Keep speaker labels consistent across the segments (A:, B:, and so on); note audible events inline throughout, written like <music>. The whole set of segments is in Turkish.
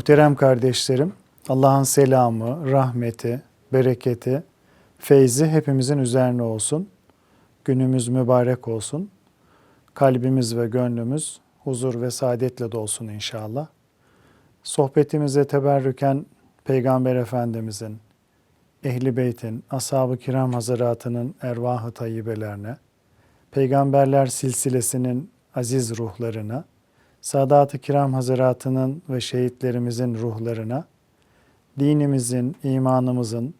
A: Muhterem kardeşlerim, Allah'ın selamı, rahmeti, bereketi, feyzi hepimizin üzerine olsun. Günümüz mübarek olsun. Kalbimiz ve gönlümüz huzur ve saadetle dolsun inşallah. Sohbetimize teberrüken Peygamber Efendimizin, Ehli Beyt'in, Ashab-ı Kiram Hazaratı'nın ervah-ı tayyibelerine, Peygamberler silsilesinin aziz ruhlarına, Sadat-ı Kiram Hazaratı'nın ve şehitlerimizin ruhlarına, dinimizin, imanımızın,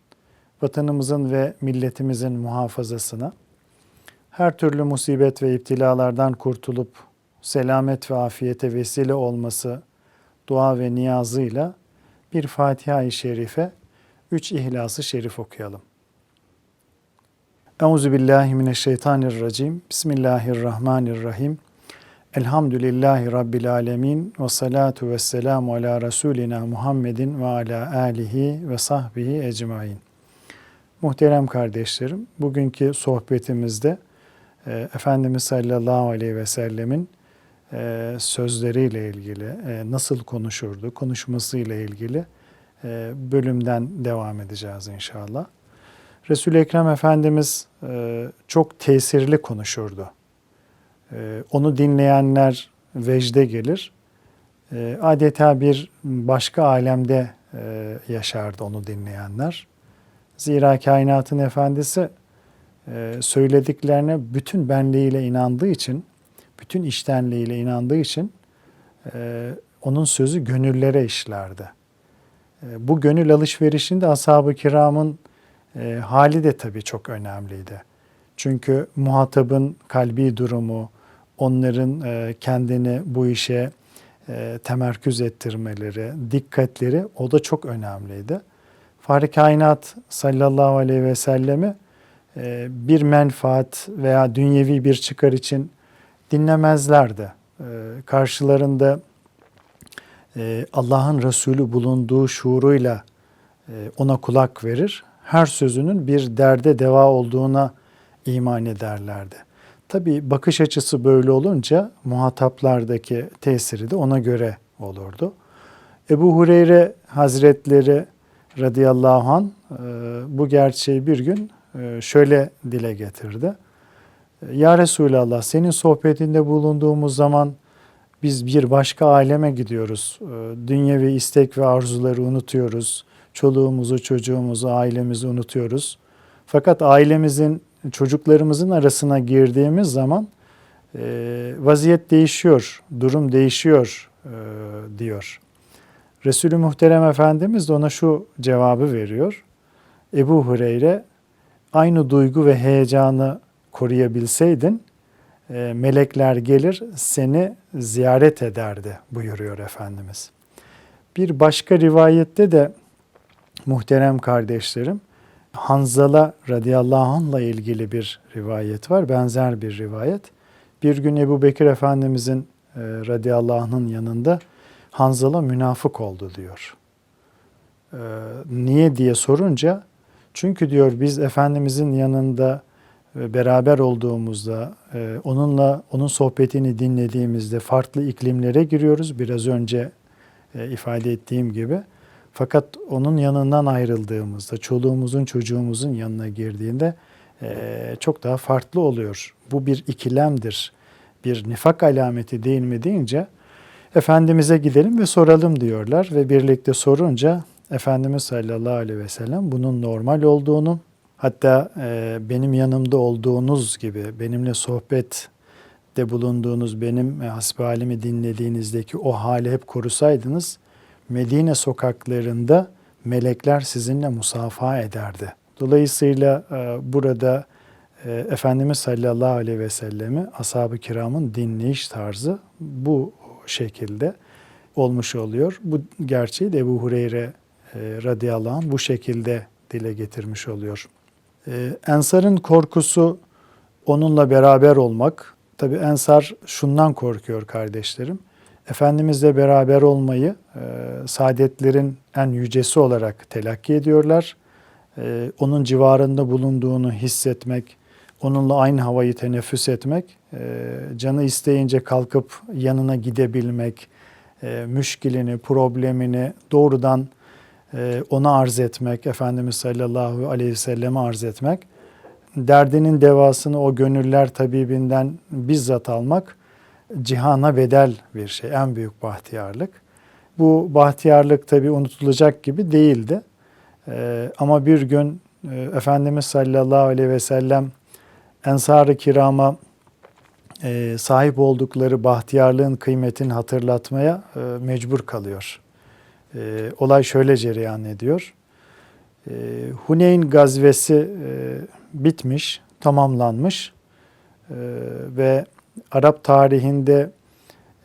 A: vatanımızın ve milletimizin muhafazasına, her türlü musibet ve iptilalardan kurtulup selamet ve afiyete vesile olması dua ve niyazıyla bir Fatiha-i Şerife, üç İhlas-ı Şerif okuyalım. Euzu billahi mineşşeytanirracim. Bismillahirrahmanirrahim. Elhamdülillahi Rabbil alemin ve salatu ve selamu ala Resulina Muhammedin ve ala alihi ve sahbihi ecmain. Muhterem kardeşlerim, bugünkü sohbetimizde e, Efendimiz sallallahu aleyhi ve sellemin e, sözleriyle ilgili, e, nasıl konuşurdu, konuşmasıyla ilgili e, bölümden devam edeceğiz inşallah. Resul-i Ekrem Efendimiz e, çok tesirli konuşurdu. E, onu dinleyenler vecde gelir. E, adeta bir başka alemde e, yaşardı onu dinleyenler. Zira kainatın efendisi e, söylediklerine bütün benliğiyle inandığı için, bütün içtenliğiyle inandığı için e, onun sözü gönüllere işlerdi. Bu gönül alışverişinde ashab-ı kiramın hali de tabii çok önemliydi. Çünkü muhatabın kalbi durumu, onların e, kendini bu işe e, temerküz ettirmeleri, dikkatleri o da çok önemliydi. Fahri Kainat sallallahu aleyhi ve sellemi e, bir menfaat veya dünyevi bir çıkar için dinlemezlerdi. Karşılarında Allah'ın Resulü bulunduğu şuuruyla ona kulak verir. Her sözünün bir derde deva olduğuna iman ederlerdi. Tabi bakış açısı böyle olunca muhataplardaki tesiri de ona göre olurdu. Ebu Hureyre Hazretleri radıyallahu an e, bu gerçeği bir gün e, şöyle dile getirdi. Ya Resulallah senin sohbetinde bulunduğumuz zaman biz bir başka aleme gidiyoruz. E, Dünyevi istek ve arzuları unutuyoruz. Çoluğumuzu, çocuğumuzu, ailemizi unutuyoruz. Fakat ailemizin, çocuklarımızın arasına girdiğimiz zaman e, vaziyet değişiyor, durum değişiyor e, diyor. Resulü Muhterem Efendimiz de ona şu cevabı veriyor. Ebu Hureyre aynı duygu ve heyecanı koruyabilseydin e, melekler gelir seni ziyaret ederdi buyuruyor Efendimiz. Bir başka rivayette de muhterem kardeşlerim Hanzala radıyallahu anh'la ilgili bir rivayet var. Benzer bir rivayet. Bir gün Ebu Bekir Efendimizin e, radıyallahu anh'ın yanında Hanzala münafık oldu diyor. E, niye diye sorunca çünkü diyor biz Efendimizin yanında beraber olduğumuzda, e, onunla onun sohbetini dinlediğimizde farklı iklimlere giriyoruz. Biraz önce e, ifade ettiğim gibi. Fakat onun yanından ayrıldığımızda, çoluğumuzun çocuğumuzun yanına girdiğinde e, çok daha farklı oluyor. Bu bir ikilemdir, bir nifak alameti değil mi deyince Efendimiz'e gidelim ve soralım diyorlar ve birlikte sorunca Efendimiz sallallahu aleyhi ve sellem bunun normal olduğunu hatta e, benim yanımda olduğunuz gibi benimle sohbet de bulunduğunuz benim e, hasbihalimi dinlediğinizdeki o hali hep korusaydınız Medine sokaklarında melekler sizinle musafaha ederdi. Dolayısıyla e, burada e, Efendimiz sallallahu aleyhi ve sellemi ashab-ı kiramın dinleyiş tarzı bu şekilde olmuş oluyor. Bu gerçeği de Ebu Hureyre e, radıyallahu anh bu şekilde dile getirmiş oluyor. Ensar'ın korkusu onunla beraber olmak. Tabi Ensar şundan korkuyor kardeşlerim. Efendimizle beraber olmayı e, saadetlerin en yücesi olarak telakki ediyorlar. E, onun civarında bulunduğunu hissetmek, onunla aynı havayı teneffüs etmek, e, canı isteyince kalkıp yanına gidebilmek, müşkilini, problemini doğrudan ona arz etmek, Efendimiz sallallahu aleyhi ve selleme arz etmek, derdinin devasını o gönüller tabibinden bizzat almak cihana bedel bir şey, en büyük bahtiyarlık. Bu bahtiyarlık tabi unutulacak gibi değildi. Ee, ama bir gün e, Efendimiz sallallahu aleyhi ve sellem Ensar-ı Kiram'a e, sahip oldukları bahtiyarlığın kıymetini hatırlatmaya e, mecbur kalıyor. E, olay şöyle cereyan ediyor. E, Huneyn gazvesi e, bitmiş, tamamlanmış e, ve Arap tarihinde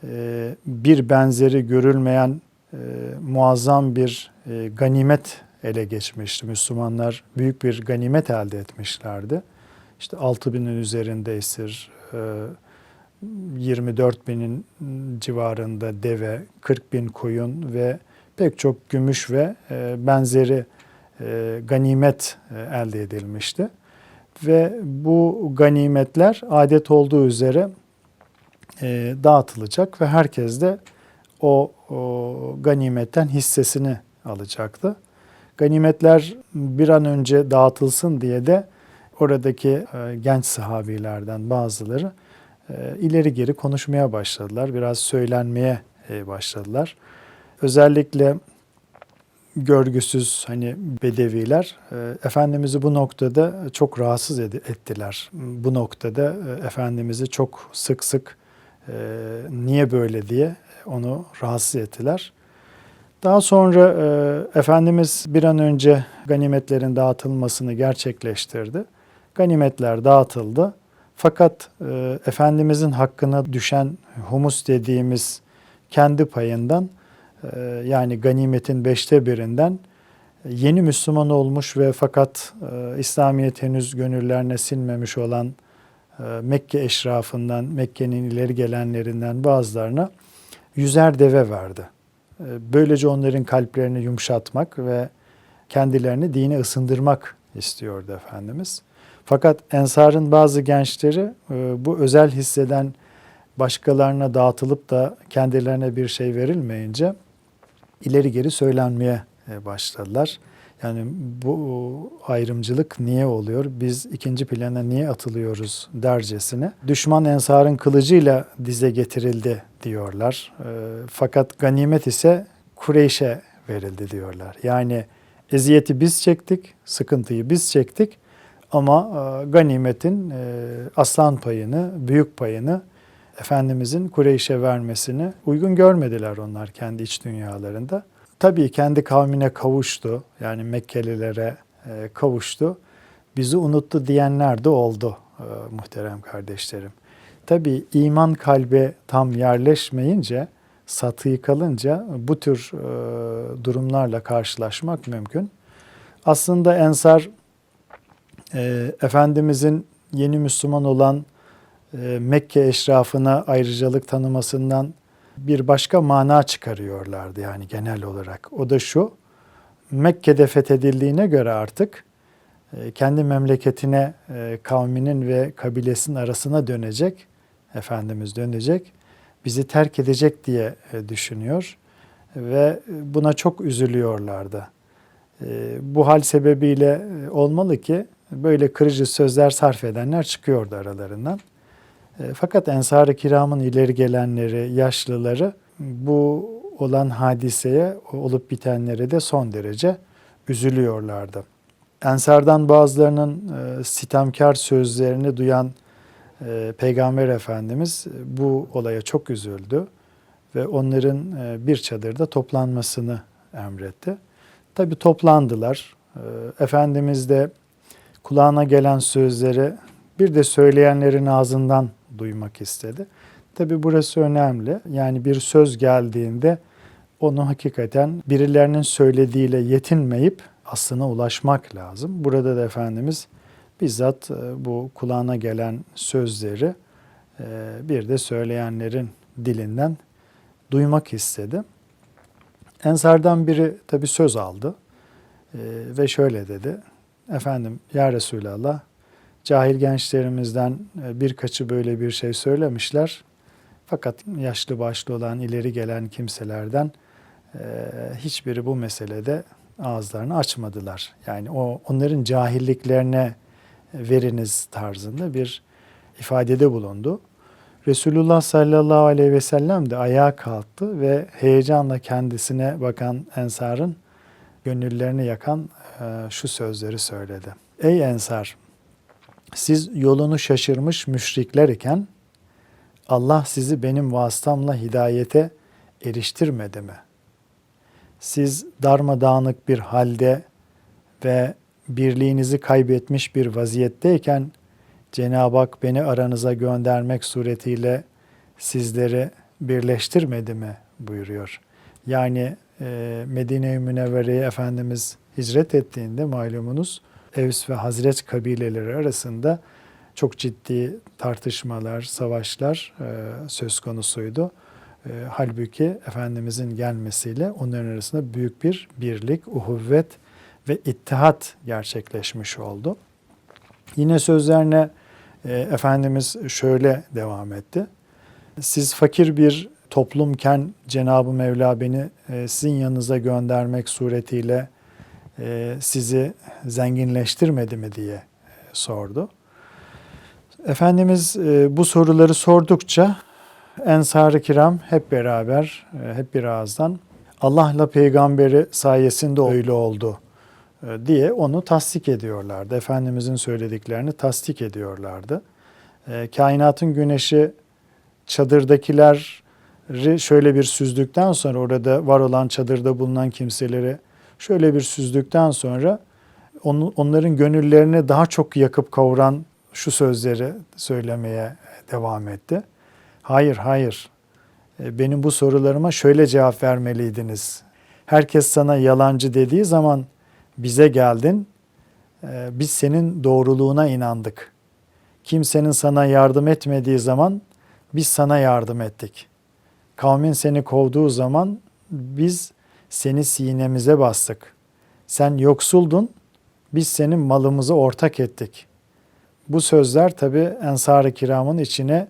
A: e, bir benzeri görülmeyen e, muazzam bir e, ganimet ele geçmişti. Müslümanlar büyük bir ganimet elde etmişlerdi. İşte 6 binin üzerinde esir, e, 24 binin civarında deve, 40 bin koyun ve pek çok gümüş ve benzeri ganimet elde edilmişti. Ve bu ganimetler adet olduğu üzere e, dağıtılacak ve herkes de o, o ganimetten hissesini alacaktı. Ganimetler bir an önce dağıtılsın diye de oradaki e, genç sahabilerden bazıları e, ileri geri konuşmaya başladılar. Biraz söylenmeye e, başladılar. Özellikle görgüsüz hani bedeviler e, Efendimiz'i bu noktada çok rahatsız ettiler. Bu noktada e, Efendimiz'i çok sık sık e, niye böyle diye onu rahatsız ettiler. Daha sonra e, Efendimiz bir an önce ganimetlerin dağıtılmasını gerçekleştirdi. Ganimetler dağıtıldı. Fakat e, Efendimizin hakkına düşen humus dediğimiz kendi payından yani ganimetin beşte birinden yeni Müslüman olmuş ve fakat e, İslamiyet henüz gönüllerine sinmemiş olan e, Mekke eşrafından, Mekke'nin ileri gelenlerinden bazılarına yüzer deve verdi. E, böylece onların kalplerini yumuşatmak ve kendilerini dine ısındırmak istiyordu Efendimiz. Fakat Ensar'ın bazı gençleri e, bu özel hisseden başkalarına dağıtılıp da kendilerine bir şey verilmeyince ileri geri söylenmeye e, başladılar. Yani bu ayrımcılık niye oluyor? Biz ikinci plana niye atılıyoruz dercesine. Düşman ensarın kılıcıyla dize getirildi diyorlar. E, fakat ganimet ise Kureyş'e verildi diyorlar. Yani eziyeti biz çektik, sıkıntıyı biz çektik ama e, ganimetin aslan payını, büyük payını Efendimizin Kureyş'e vermesini uygun görmediler onlar kendi iç dünyalarında. Tabii kendi kavmine kavuştu. Yani Mekkelilere e, kavuştu. Bizi unuttu diyenler de oldu muhterem kardeşlerim. Tabii iman kalbe tam yerleşmeyince, satıyı kalınca bu tür durumlarla karşılaşmak mümkün. Aslında Ensar e, Efendimizin yeni Müslüman olan e, Mekke eşrafına ayrıcalık tanımasından bir başka mana çıkarıyorlardı yani genel olarak. O da şu, Mekke'de fethedildiğine göre artık e, kendi memleketine, e, kavminin ve kabilesinin arasına dönecek, Efendimiz dönecek, bizi terk edecek diye e, düşünüyor ve buna çok üzülüyorlardı. E, bu hal sebebiyle e, olmalı ki böyle kırıcı sözler sarf edenler çıkıyordu aralarından. E, fakat Ensar-ı Kiram'ın ileri gelenleri, yaşlıları bu olan hadiseye, olup bitenlere de son derece üzülüyorlardı. Ensardan bazılarının e, sitemkar sözlerini duyan e, Peygamber Efendimiz bu olaya çok üzüldü ve onların bir çadırda toplanmasını emretti. Tabi toplandılar. Efendimiz de kulağına gelen sözleri bir de söyleyenlerin ağzından duymak istedi. Tabi burası önemli. Yani bir söz geldiğinde onu hakikaten birilerinin söylediğiyle yetinmeyip aslına ulaşmak lazım. Burada da Efendimiz bizzat e, bu kulağına gelen sözleri e, bir de söyleyenlerin dilinden duymak istedi. Ensardan biri tabi söz aldı e, ve şöyle dedi. Efendim ya Resulallah cahil gençlerimizden e, birkaçı böyle bir şey söylemişler. Fakat yaşlı başlı olan ileri gelen kimselerden e, hiçbiri bu meselede ağızlarını açmadılar. Yani o onların cahilliklerine veriniz tarzında bir ifadede bulundu. Resulullah sallallahu aleyhi ve sellem de ayağa kalktı ve heyecanla kendisine bakan ensarın gönüllerini yakan e, şu sözleri söyledi. Ey ensar! Siz yolunu şaşırmış müşrikler iken Allah sizi benim vasıtamla hidayete eriştirmedi mi? Siz darmadağınık bir halde ve birliğinizi kaybetmiş bir vaziyetteyken Cenab-ı Hak beni aranıza göndermek suretiyle sizleri birleştirmedi mi buyuruyor. Yani Medine-i Münevvere'ye Efendimiz hicret ettiğinde malumunuz Evs ve Hazret kabileleri arasında çok ciddi tartışmalar, savaşlar e, söz konusuydu. E, halbuki Efendimizin gelmesiyle onların arasında büyük bir birlik, uhuvvet ve ittihat gerçekleşmiş oldu. Yine sözlerine e, Efendimiz şöyle devam etti. Siz fakir bir toplumken Cenab-ı Mevla beni e, sizin yanınıza göndermek suretiyle e, sizi zenginleştirmedi mi diye sordu. Efendimiz e, bu soruları sordukça Ensar-ı Kiram hep beraber, e, hep bir ağızdan Allah'la peygamberi sayesinde öyle oldu diye onu tasdik ediyorlardı. Efendimizin söylediklerini tasdik ediyorlardı. Kainatın güneşi çadırdakileri şöyle bir süzdükten sonra orada var olan çadırda bulunan kimseleri şöyle bir süzdükten sonra onların gönüllerini daha çok yakıp kavuran şu sözleri söylemeye devam etti. Hayır, hayır. E, benim bu sorularıma şöyle cevap vermeliydiniz. Herkes sana yalancı dediği zaman bize geldin. E, biz senin doğruluğuna inandık. Kimsenin sana yardım etmediği zaman biz sana yardım ettik. Kavmin seni kovduğu zaman biz seni sinemize bastık. Sen yoksuldun, biz senin malımızı ortak ettik. Bu sözler tabi Ensar-ı Kiram'ın içine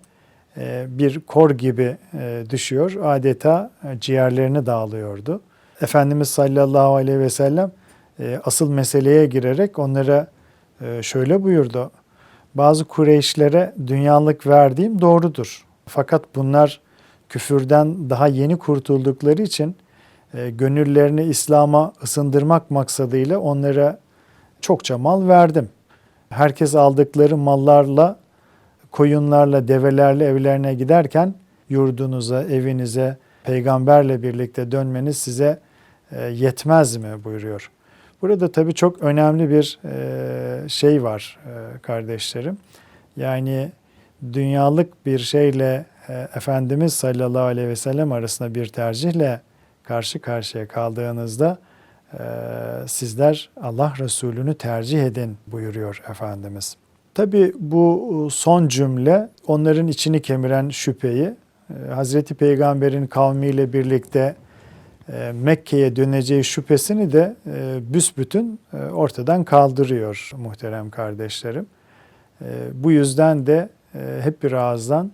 A: e, bir kor gibi e, düşüyor. Adeta e, ciğerlerini dağılıyordu. Efendimiz sallallahu aleyhi ve sellem asıl meseleye girerek onlara şöyle buyurdu. Bazı Kureyşlere dünyalık verdiğim doğrudur. Fakat bunlar küfürden daha yeni kurtuldukları için gönüllerini İslam'a ısındırmak maksadıyla onlara çokça mal verdim. Herkes aldıkları mallarla koyunlarla, develerle evlerine giderken yurdunuza, evinize peygamberle birlikte dönmeniz size e, yetmez mi buyuruyor. Burada tabii çok önemli bir e, şey var e, kardeşlerim. Yani dünyalık bir şeyle Efendimiz sallallahu aleyhi ve sellem arasında bir tercihle karşı karşıya kaldığınızda sizler Allah Resulü'nü tercih edin buyuruyor Efendimiz. Tabi bu e, son cümle onların içini kemiren şüpheyi e, Hazreti Peygamber'in kavmiyle birlikte e, Mekke'ye döneceği şüphesini de büsbütün ortadan kaldırıyor muhterem kardeşlerim. Bu yüzden de hep bir ağızdan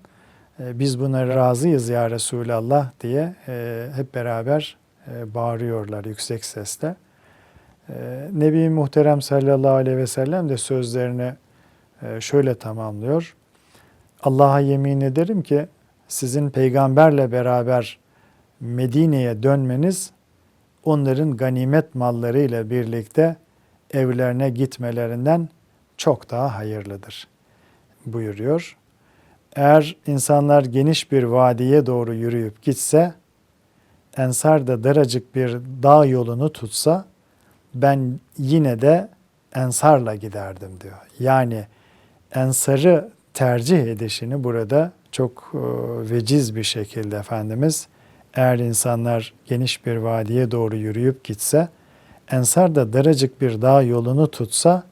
A: biz buna razıyız ya Resulallah diye hep beraber bağırıyorlar yüksek sesle. Nebi Muhterem sallallahu aleyhi ve sellem de sözlerine ee, şöyle tamamlıyor. Allah'a yemin ederim ki sizin peygamberle beraber Medine'ye dönmeniz onların ganimet malları ile birlikte evlerine gitmelerinden çok daha hayırlıdır buyuruyor. Eğer insanlar geniş bir vadiye doğru yürüyüp gitse, Ensar da daracık bir dağ yolunu tutsa, ben yine de Ensar'la giderdim diyor. Yani ensarı tercih edişini burada çok e, veciz bir şekilde Efendimiz eğer insanlar geniş bir vadiye doğru yürüyüp gitse, ensar da daracık bir dağ yolunu tutsa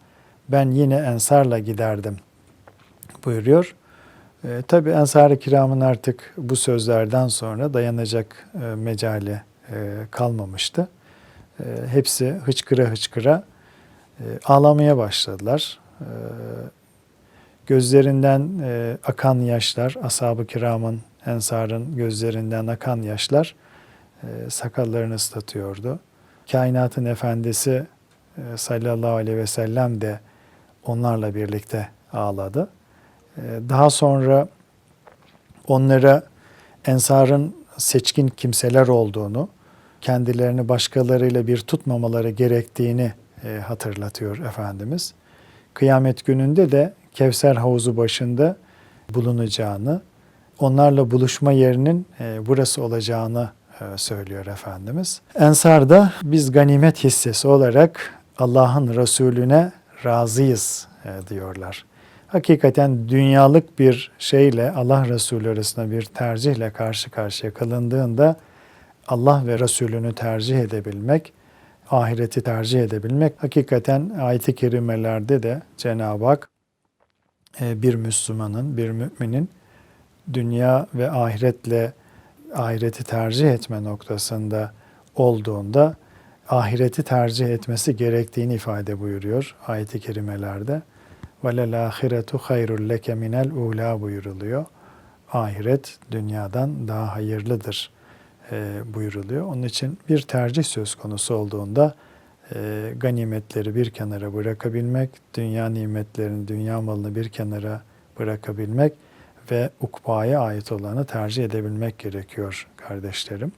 A: ben yine ensarla giderdim buyuruyor. E, Tabi Ensar-ı Kiram'ın artık bu sözlerden sonra dayanacak e, mecali e, kalmamıştı. E, hepsi hıçkıra hıçkıra e, ağlamaya başladılar. E, gözlerinden e, akan yaşlar ashab-ı kiramın Ensar'ın gözlerinden akan yaşlar e, sakallarını ıslatıyordu. Kainatın efendisi e, sallallahu aleyhi ve sellem de onlarla birlikte ağladı. E, daha sonra onlara Ensar'ın seçkin kimseler olduğunu, kendilerini başkalarıyla bir tutmamaları gerektiğini e, hatırlatıyor Efendimiz. Kıyamet gününde de Kevser havuzu başında bulunacağını, onlarla buluşma yerinin e, burası olacağını e, söylüyor Efendimiz. Ensar da biz ganimet hissesi olarak Allah'ın Resulüne razıyız diyorlar. Hakikaten dünyalık bir şeyle Allah Resulü arasında bir tercihle karşı karşıya kalındığında Allah ve Resulünü tercih edebilmek, ahireti tercih edebilmek hakikaten ayet-i kerimelerde de Cenab-ı Hak e, bir Müslümanın, bir müminin dünya ve ahiretle ahireti tercih etme noktasında olduğunda ahireti tercih etmesi gerektiğini ifade buyuruyor ayet-i kerimelerde ve lel ahiretu hayrul leke minel ula buyuruluyor. Ahiret dünyadan daha hayırlıdır e, buyuruluyor. Onun için bir tercih söz konusu olduğunda e, ganimetleri bir kenara bırakabilmek, dünya nimetlerini, dünya malını bir kenara bırakabilmek ve ukbaya ait olanı tercih edebilmek gerekiyor kardeşlerim.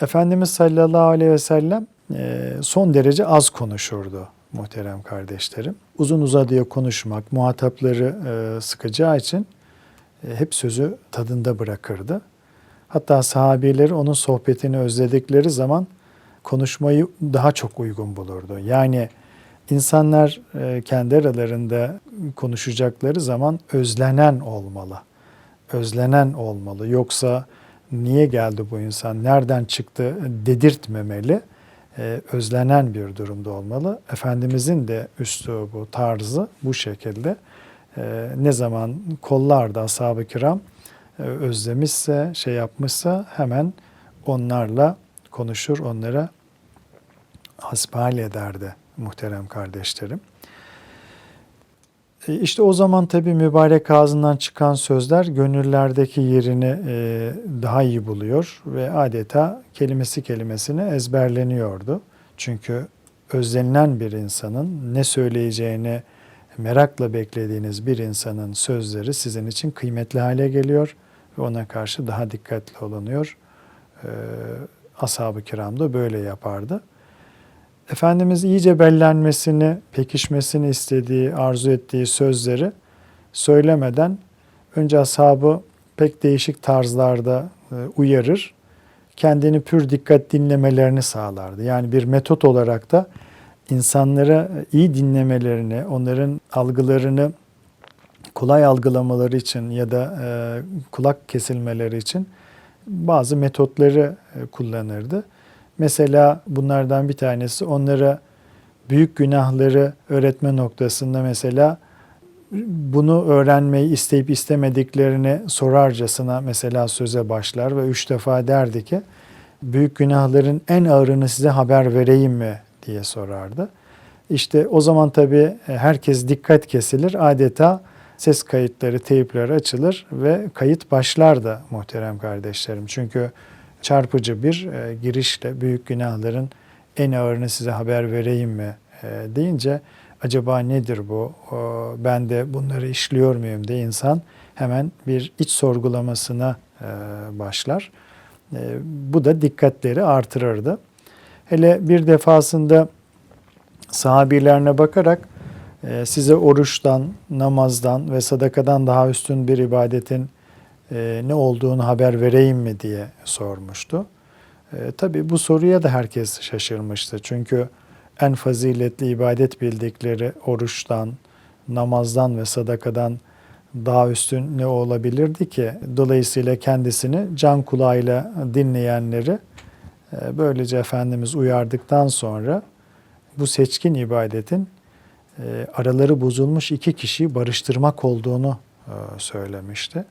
A: Efendimiz sallallahu aleyhi ve sellem e, son derece az konuşurdu muhterem kardeşlerim. Uzun uzadıya konuşmak, muhatapları e, sıkacağı için e, hep sözü tadında bırakırdı. Hatta sahabileri onun sohbetini özledikleri zaman konuşmayı daha çok uygun bulurdu. Yani insanlar e, kendi aralarında konuşacakları zaman özlenen olmalı. Özlenen olmalı. Yoksa niye geldi bu insan, nereden çıktı dedirtmemeli. E, özlenen bir durumda olmalı. Efendimizin de üslubu, tarzı bu şekilde. E, ne zaman kollarda ashab-ı kiram özlemişse, şey yapmışsa hemen onlarla konuşur, onlara hasbihal ederdi muhterem kardeşlerim. E, işte o zaman tabi mübarek ağzından çıkan sözler gönüllerdeki yerini e, daha iyi buluyor ve adeta kelimesi kelimesine ezberleniyordu. Çünkü özlenilen bir insanın ne söyleyeceğini merakla beklediğiniz bir insanın sözleri sizin için kıymetli hale geliyor ve ona karşı daha dikkatli olunuyor. Ee, Ashab-ı kiram da böyle yapardı. Efendimiz iyice bellenmesini, pekişmesini istediği, arzu ettiği sözleri söylemeden önce ashabı pek değişik tarzlarda e, uyarır, kendini pür dikkat dinlemelerini sağlardı. Yani bir metot olarak da insanlara iyi dinlemelerini, onların algılarını kolay algılamaları için ya da e, kulak kesilmeleri için bazı metotları e, kullanırdı. Mesela bunlardan bir tanesi onlara büyük günahları öğretme noktasında mesela bunu öğrenmeyi isteyip istemediklerini sorarcasına mesela söze başlar ve üç defa derdi ki büyük günahların en ağırını size haber vereyim mi diye sorardı. İşte o zaman tabii herkes dikkat kesilir. Adeta ses kayıtları, teypler açılır ve kayıt başlar da muhterem kardeşlerim. Çünkü çarpıcı bir e, girişle büyük günahların en ağırını size haber vereyim mi e, deyince acaba nedir bu? E, ben de bunları işliyor muyum diye insan hemen bir iç sorgulamasına e, başlar. E, bu da dikkatleri artırırdı. Hele bir defasında sahabilerine bakarak e, size oruçtan, namazdan ve sadakadan daha üstün bir ibadetin e, ne olduğunu haber vereyim mi diye sormuştu. E, tabii bu soruya da herkes şaşırmıştı. Çünkü en faziletli ibadet bildikleri oruçtan, namazdan ve sadakadan daha üstün ne olabilirdi ki? Dolayısıyla kendisini can kulağıyla dinleyenleri e, böylece Efendimiz uyardıktan sonra bu seçkin ibadetin e, araları bozulmuş iki kişiyi barıştırmak olduğunu e, söylemişti.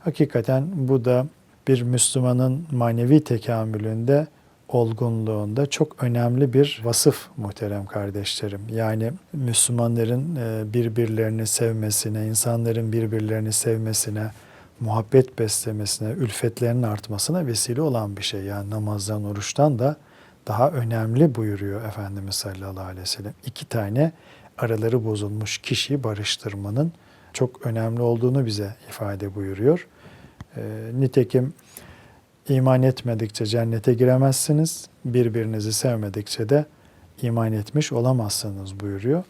A: Hakikaten bu da bir Müslümanın manevi tekamülünde, olgunluğunda çok önemli bir vasıf muhterem kardeşlerim. Yani Müslümanların e, birbirlerini sevmesine, insanların birbirlerini sevmesine, muhabbet beslemesine, ülfetlerinin artmasına vesile olan bir şey. Yani namazdan, oruçtan da daha önemli buyuruyor Efendimiz sallallahu aleyhi ve sellem. İki tane araları bozulmuş kişiyi barıştırmanın çok önemli olduğunu bize ifade buyuruyor. E, nitekim iman etmedikçe cennete giremezsiniz, birbirinizi sevmedikçe de iman etmiş olamazsınız buyuruyor.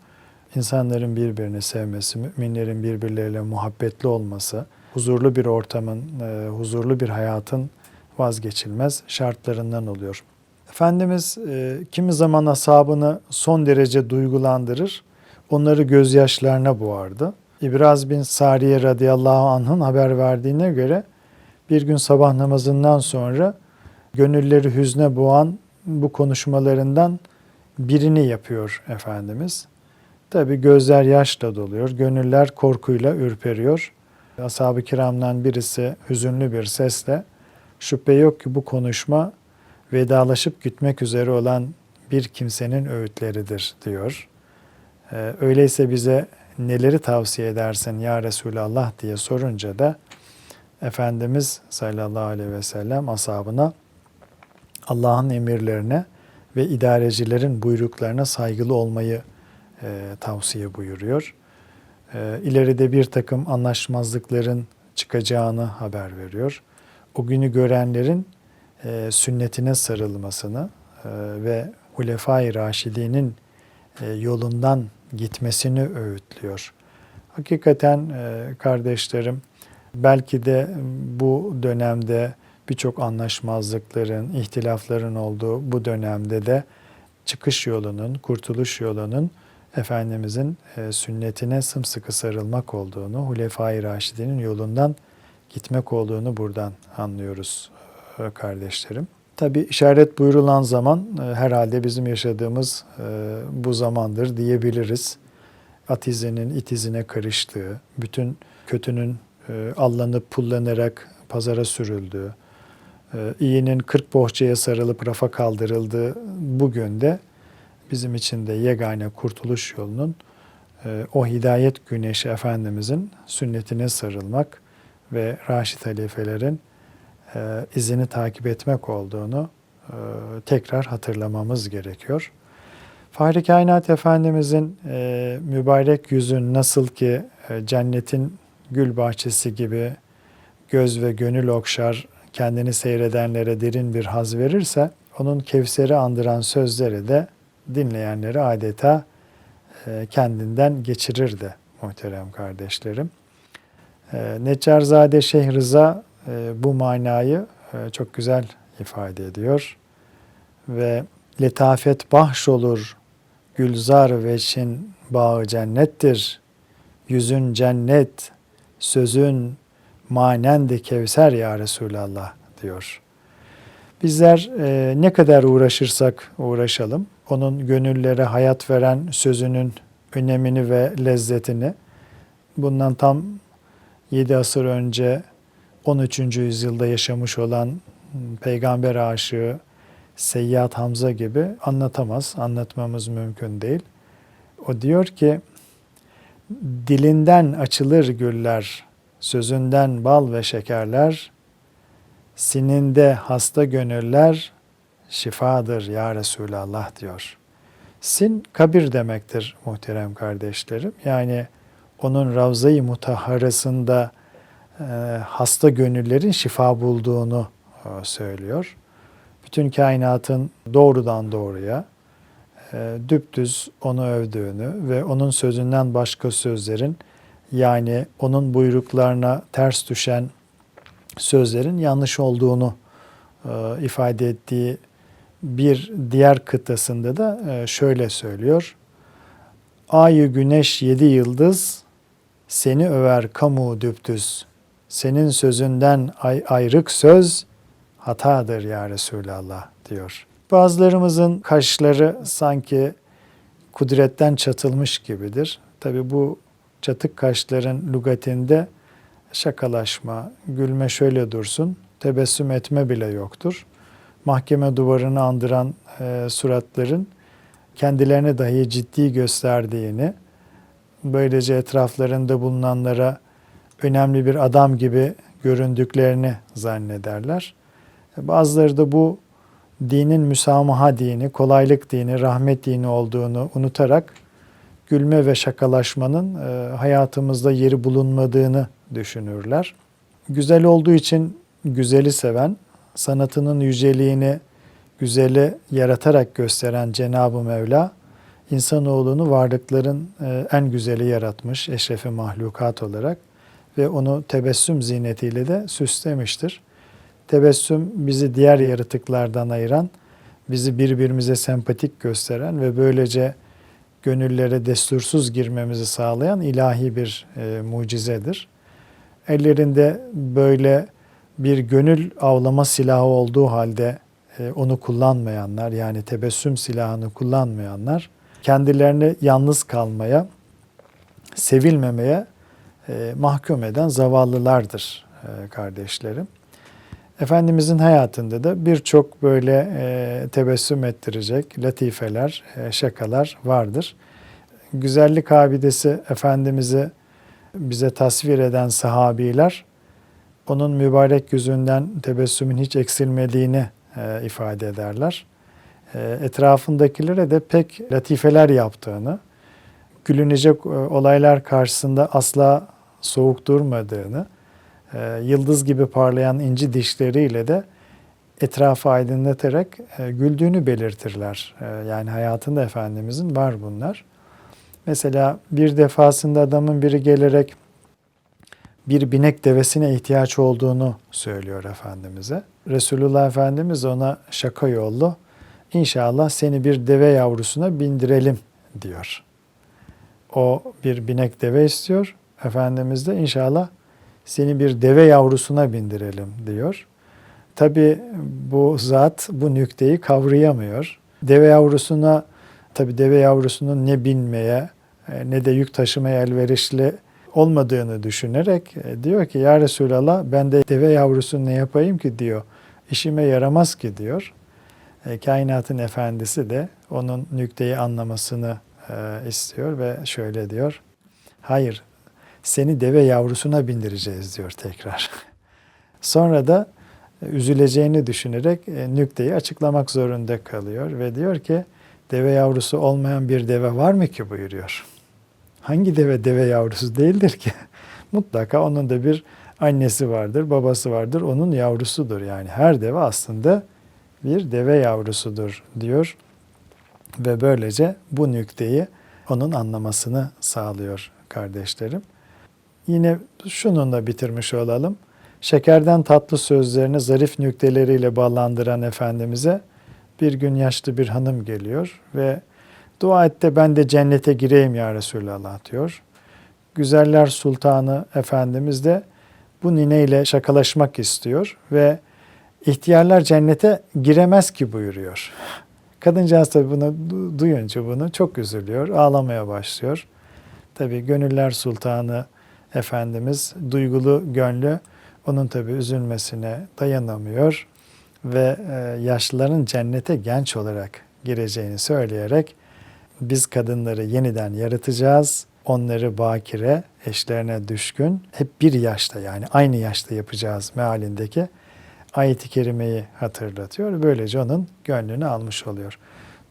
A: İnsanların birbirini sevmesi, müminlerin birbirleriyle muhabbetli olması, huzurlu bir ortamın, e, huzurlu bir hayatın vazgeçilmez şartlarından oluyor. Efendimiz e, kimi zaman ashabını son derece duygulandırır, onları gözyaşlarına boğardı. İbraz bin Sariye radıyallahu anh'ın haber verdiğine göre bir gün sabah namazından sonra gönülleri hüzne boğan bu konuşmalarından birini yapıyor Efendimiz. Tabi gözler yaşla doluyor, gönüller korkuyla ürperiyor. Ashab-ı kiramdan birisi hüzünlü bir sesle şüphe yok ki bu konuşma vedalaşıp gitmek üzere olan bir kimsenin öğütleridir diyor. Ee, öyleyse bize neleri tavsiye edersin ya Resulallah diye sorunca da Efendimiz sallallahu aleyhi ve sellem ashabına Allah'ın emirlerine ve idarecilerin buyruklarına saygılı olmayı e, tavsiye buyuruyor. E, ileride bir takım anlaşmazlıkların çıkacağını haber veriyor. O günü görenlerin e, sünnetine sarılmasını e, ve Hulefai Raşidi'nin e, yolundan gitmesini öğütlüyor. Hakikaten e, kardeşlerim belki de bu dönemde birçok anlaşmazlıkların, ihtilafların olduğu bu dönemde de çıkış yolunun, kurtuluş yolunun Efendimizin e, sünnetine sımsıkı sarılmak olduğunu, Hulefai Raşidi'nin yolundan gitmek olduğunu buradan anlıyoruz e, kardeşlerim. Tabi işaret buyurulan zaman e, herhalde bizim yaşadığımız bu zamandır diyebiliriz. At izinin it izine karıştığı, bütün kötünün allanıp pullanarak pazara sürüldüğü, iyinin 40 bohçaya sarılıp rafa kaldırıldığı bugün de bizim için de yegane kurtuluş yolunun e, o hidayet güneşi Efendimizin sünnetine sarılmak ve Raşid halifelerin e, izini takip etmek olduğunu e, tekrar hatırlamamız gerekiyor. Fahri Kainat Efendimizin mübarek yüzün nasıl ki cennetin gül bahçesi gibi göz ve gönül okşar, kendini seyredenlere derin bir haz verirse, onun Kevser'i andıran sözleri de dinleyenleri adeta e, kendinden geçirirdi muhterem kardeşlerim. E, Neccarzade Şeyh Rıza e, bu manayı çok güzel ifade ediyor. Ve letafet bahş olur, gülzar veçin bağı cennettir. Yüzün cennet, sözün manendi kevser ya Resulallah diyor. Bizler e, ne kadar uğraşırsak uğraşalım, onun gönüllere hayat veren sözünün önemini ve lezzetini bundan tam 7 asır önce 13. yüzyılda yaşamış olan peygamber aşığı Seyyad Hamza gibi anlatamaz, anlatmamız mümkün değil. O diyor ki, dilinden açılır güller, sözünden bal ve şekerler, sininde hasta gönüller, şifadır ya Resulallah diyor. Sin kabir demektir muhterem kardeşlerim. Yani onun Ravza-i Mutahharasında hasta gönüllerin şifa bulduğunu e, söylüyor. Bütün kainatın doğrudan doğruya e, düptüz onu övdüğünü ve onun sözünden başka sözlerin yani onun buyruklarına ters düşen sözlerin yanlış olduğunu e, ifade ettiği bir diğer kıtasında da e, şöyle söylüyor. Ayı güneş yedi yıldız seni över kamu düptüz. Senin sözünden ay ayrık söz hatadır ya Resulallah diyor. Bazılarımızın kaşları sanki kudretten çatılmış gibidir. Tabi bu çatık kaşların lugatinde şakalaşma, gülme şöyle dursun, tebessüm etme bile yoktur mahkeme duvarını andıran e, suratların kendilerine dahi ciddi gösterdiğini, böylece etraflarında bulunanlara önemli bir adam gibi göründüklerini zannederler. Bazıları da bu dinin müsamaha dini, kolaylık dini, rahmet dini olduğunu unutarak gülme ve şakalaşmanın e, hayatımızda yeri bulunmadığını düşünürler. Güzel olduğu için güzeli seven, sanatının yüceliğini güzeli yaratarak gösteren Cenab-ı Mevla, insanoğlunu varlıkların e, en güzeli yaratmış, eşrefi mahlukat olarak ve onu tebessüm zinetiyle de süslemiştir. Tebessüm bizi diğer yaratıklardan ayıran, bizi birbirimize sempatik gösteren ve böylece gönüllere destursuz girmemizi sağlayan ilahi bir e, mucizedir. Ellerinde böyle bir gönül avlama silahı olduğu halde e, onu kullanmayanlar yani tebessüm silahını kullanmayanlar kendilerini yalnız kalmaya, sevilmemeye e, mahkum eden zavallılardır e, kardeşlerim. Efendimizin hayatında da birçok böyle e, tebessüm ettirecek latifeler, e, şakalar vardır. Güzellik abidesi Efendimiz'i bize tasvir eden sahabiler, onun mübarek yüzünden tebessümün hiç eksilmediğini ifade ederler. Etrafındakilere de pek latifeler yaptığını, gülünecek olaylar karşısında asla soğuk durmadığını, e, yıldız gibi parlayan inci dişleriyle de etrafı aydınlatarak e, güldüğünü belirtirler. E, yani hayatında Efendimizin var bunlar. Mesela bir defasında adamın biri gelerek bir binek devesine ihtiyaç olduğunu söylüyor Efendimiz'e. Resulullah Efendimiz ona şaka yollu, İnşallah seni bir deve yavrusuna bindirelim diyor. O bir binek deve istiyor. Efendimiz de inşallah seni bir deve yavrusuna bindirelim diyor. Tabi bu zat bu nükteyi kavrayamıyor. Deve yavrusuna tabi deve yavrusunun ne binmeye e, ne de yük taşımaya elverişli olmadığını düşünerek e, diyor ki ya Resulallah ben de deve yavrusunu ne yapayım ki diyor. İşime yaramaz ki diyor. E, kainatın efendisi de onun nükteyi anlamasını istiyor ve şöyle diyor. Hayır seni deve yavrusuna bindireceğiz diyor tekrar. <laughs> Sonra da üzüleceğini düşünerek nükteyi açıklamak zorunda kalıyor ve diyor ki deve yavrusu olmayan bir deve var mı ki buyuruyor. Hangi deve deve yavrusu değildir ki? <laughs> Mutlaka onun da bir annesi vardır, babası vardır, onun yavrusudur. Yani her deve aslında bir deve yavrusudur diyor ve böylece bu nükteyi onun anlamasını sağlıyor kardeşlerim. Yine şununla bitirmiş olalım. Şekerden tatlı sözlerini zarif nükteleriyle bağlandıran Efendimiz'e bir gün yaşlı bir hanım geliyor ve dua et de ben de cennete gireyim ya Resulallah diyor. Güzeller Sultanı Efendimiz de bu nineyle şakalaşmak istiyor ve ihtiyarlar cennete giremez ki buyuruyor. Kadıncağız tabi bunu duyunca bunu çok üzülüyor, ağlamaya başlıyor. Tabi Gönüller Sultanı Efendimiz duygulu gönlü onun tabi üzülmesine dayanamıyor ve e, yaşlıların cennete genç olarak gireceğini söyleyerek biz kadınları yeniden yaratacağız. Onları bakire, eşlerine düşkün, hep bir yaşta yani aynı yaşta yapacağız mealindeki ayet-i kerimeyi hatırlatıyor. Böylece onun gönlünü almış oluyor.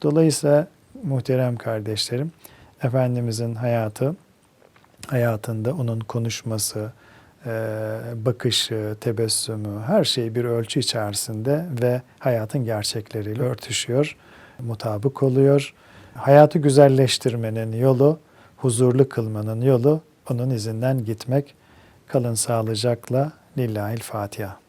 A: Dolayısıyla muhterem kardeşlerim, Efendimizin hayatı, hayatında onun konuşması, e, bakışı, tebessümü, her şey bir ölçü içerisinde ve hayatın gerçekleriyle örtüşüyor, mutabık oluyor. Hayatı güzelleştirmenin yolu, huzurlu kılmanın yolu onun izinden gitmek. Kalın sağlıcakla. Lillahil Fatiha.